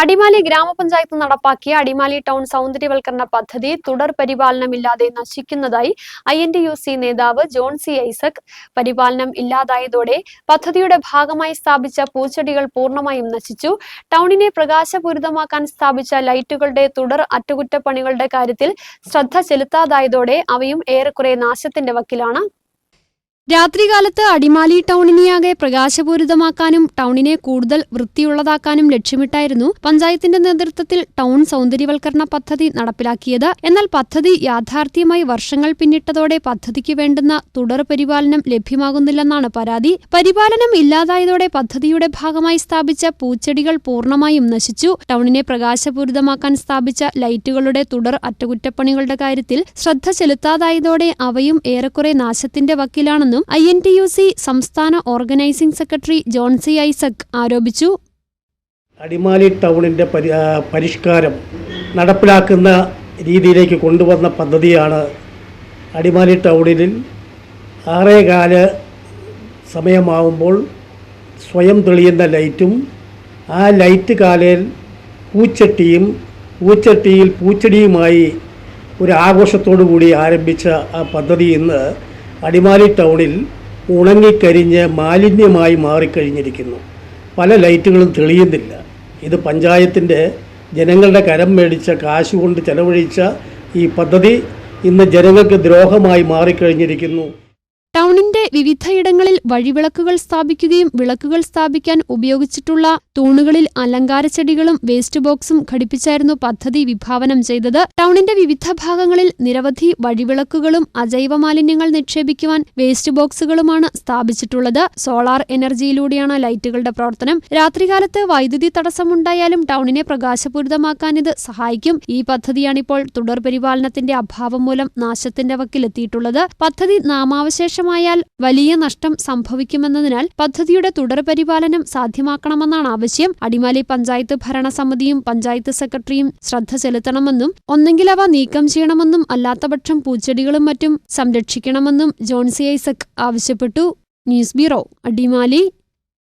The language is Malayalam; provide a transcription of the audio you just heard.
അടിമാലി ഗ്രാമപഞ്ചായത്ത് നടപ്പാക്കിയ അടിമാലി ടൗൺ സൗന്ദര്യവൽക്കരണ പദ്ധതി തുടർ പരിപാലനമില്ലാതെ നശിക്കുന്നതായി I N T U C നേതാവ് ജോൺ സി ഐസക്. പരിപാലനം ഇല്ലാതായതോടെ പദ്ധതിയുടെ ഭാഗമായി സ്ഥാപിച്ച പൂച്ചെടികൾ പൂർണമായും നശിച്ചു. ടൗണിനെ പ്രകാശപൂരിതമാക്കാൻ സ്ഥാപിച്ച ലൈറ്റുകളുടെ തുടർ അറ്റകുറ്റപ്പണികളുടെ കാര്യത്തിൽ ശ്രദ്ധ ചെലുത്താതായതോടെ അവയും ഏറെക്കുറെ നാശത്തിന്റെ വക്കിലാണ് രാത്രികാലത്ത് അടിമാലി ടൗണിനെയാകെ പ്രകാശപൂരിതമാക്കാനും ടൗണിനെ കൂടുതൽ വൃത്തിയുള്ളതാക്കാനും ലക്ഷ്യമിട്ടായിരുന്നു പഞ്ചായത്തിന്റെ നേതൃത്വത്തിൽ ടൗൺ സൗന്ദര്യവൽക്കരണ പദ്ധതി നടപ്പിലാക്കിയത്. എന്നാൽ പദ്ധതി യാഥാർത്ഥ്യമായി വർഷങ്ങൾ പിന്നിട്ടതോടെ പദ്ധതിക്ക് വേണ്ടുന്ന തുടർ പരിപാലനം ലഭ്യമാകുന്നില്ലെന്നാണ് പരാതി. പരിപാലനം ഇല്ലാതായതോടെ പദ്ധതിയുടെ ഭാഗമായി സ്ഥാപിച്ച പൂച്ചെടികൾ പൂർണമായും നശിച്ചു. ടൗണിനെ പ്രകാശപൂരിതമാക്കാൻ സ്ഥാപിച്ച ലൈറ്റുകളുടെ തുടർ അറ്റകുറ്റപ്പണികളുടെ കാര്യത്തിൽ ശ്രദ്ധ ചെലുത്താതായതോടെ അവയും ഏറെക്കുറെ നാശത്തിന്റെ വക്കിലാണെന്നും I N T U C സംസ്ഥാന organising secretary John C Isaac ആരോപിച്ചു. അടിമാലി ടൗണിന്റെ പരി പരിഷ്കാരം നടപ്പിലാക്കുന്ന രീതിയിലേക്ക് കൊണ്ടുവന്ന പദ്ധതിയാണ് അടിമാലി ടൗണിൽ ആറേകാൽ സമയമാവുമ്പോൾ സ്വയം തെളിയുന്ന ലൈറ്റും ആ ലൈറ്റ് കാലയിൽ പൂച്ചട്ടിയും പൂച്ചട്ടിയിൽ പൂച്ചെടിയുമായി ഒരു ആഘോഷത്തോടു കൂടി ആരംഭിച്ച ആ പദ്ധതി ഇന്ന് അടിമാലി ടൗണിൽ ഉണങ്ങിക്കരിഞ്ഞ് മാലിന്യമായി മാറിക്കഴിഞ്ഞിരിക്കുന്നു. പല ലൈറ്റുകളും തെളിയുന്നില്ല. ഇത് പഞ്ചായത്തിന്റെ ജനങ്ങളുടെ കരം മേടിച്ച കാശ് കൊണ്ട് ചെലവഴിച്ച ഈ പദ്ധതി ഇന്ന് ജനങ്ങൾക്ക് ദ്രോഹമായി മാറിക്കഴിഞ്ഞിരിക്കുന്നു. ടൗണിന്റെ വിവിധയിടങ്ങളിൽ വഴിവിളക്കുകൾ സ്ഥാപിക്കുകയും വിളക്കുകൾ സ്ഥാപിക്കാൻ ഉപയോഗിച്ചിട്ടുള്ള തൂണുകളിൽ അലങ്കാര ചെടികളും വേസ്റ്റ് ബോക്സും ഘടിപ്പിച്ചായിരുന്നു പദ്ധതി വിഭാവനം ചെയ്തത്. ടൗണിന്റെ വിവിധ ഭാഗങ്ങളിൽ നിരവധി വഴിവിളക്കുകളും അജൈവ മാലിന്യങ്ങൾ നിക്ഷേപിക്കുവാൻ വേസ്റ്റ് ബോക്സുകളുമാണ് സ്ഥാപിച്ചിട്ടുള്ളത്. സോളാർ എനർജിയിലൂടെയാണ് ലൈറ്റുകളുടെ പ്രവർത്തനം. രാത്രികാലത്ത് വൈദ്യുതി തടസ്സമുണ്ടായാലും ടൗണിനെ പ്രകാശപൂരിതമാക്കാൻ ഇത് സഹായിക്കും. ഈ പദ്ധതിയാണിപ്പോൾ തുടർ പരിപാലനത്തിന്റെ അഭാവം മൂലം നാശത്തിന്റെ വക്കിലെത്തിയിട്ടുള്ളത്. പദ്ധതി നാമാവശേഷമായാൽ വലിയ നഷ്ടം സംഭവിക്കുമെന്നതിനാൽ പദ്ധതിയുടെ തുടർപരിപാലനം സാധ്യമാക്കണമെന്നാണ് ആവശ്യം. അടിമാലി പഞ്ചായത്ത് ഭരണസമിതിയും പഞ്ചായത്ത് സെക്രട്ടറിയും ശ്രദ്ധ ചെലുത്തണമെന്നും ഒന്നെങ്കിൽ അവ നീക്കം ചെയ്യണമെന്നും അല്ലാത്തപക്ഷം പൂച്ചെടികളും മറ്റും സംരക്ഷിക്കണമെന്നും ജോൺസി ഐസക് ആവശ്യപ്പെട്ടു. News bureau Adimali.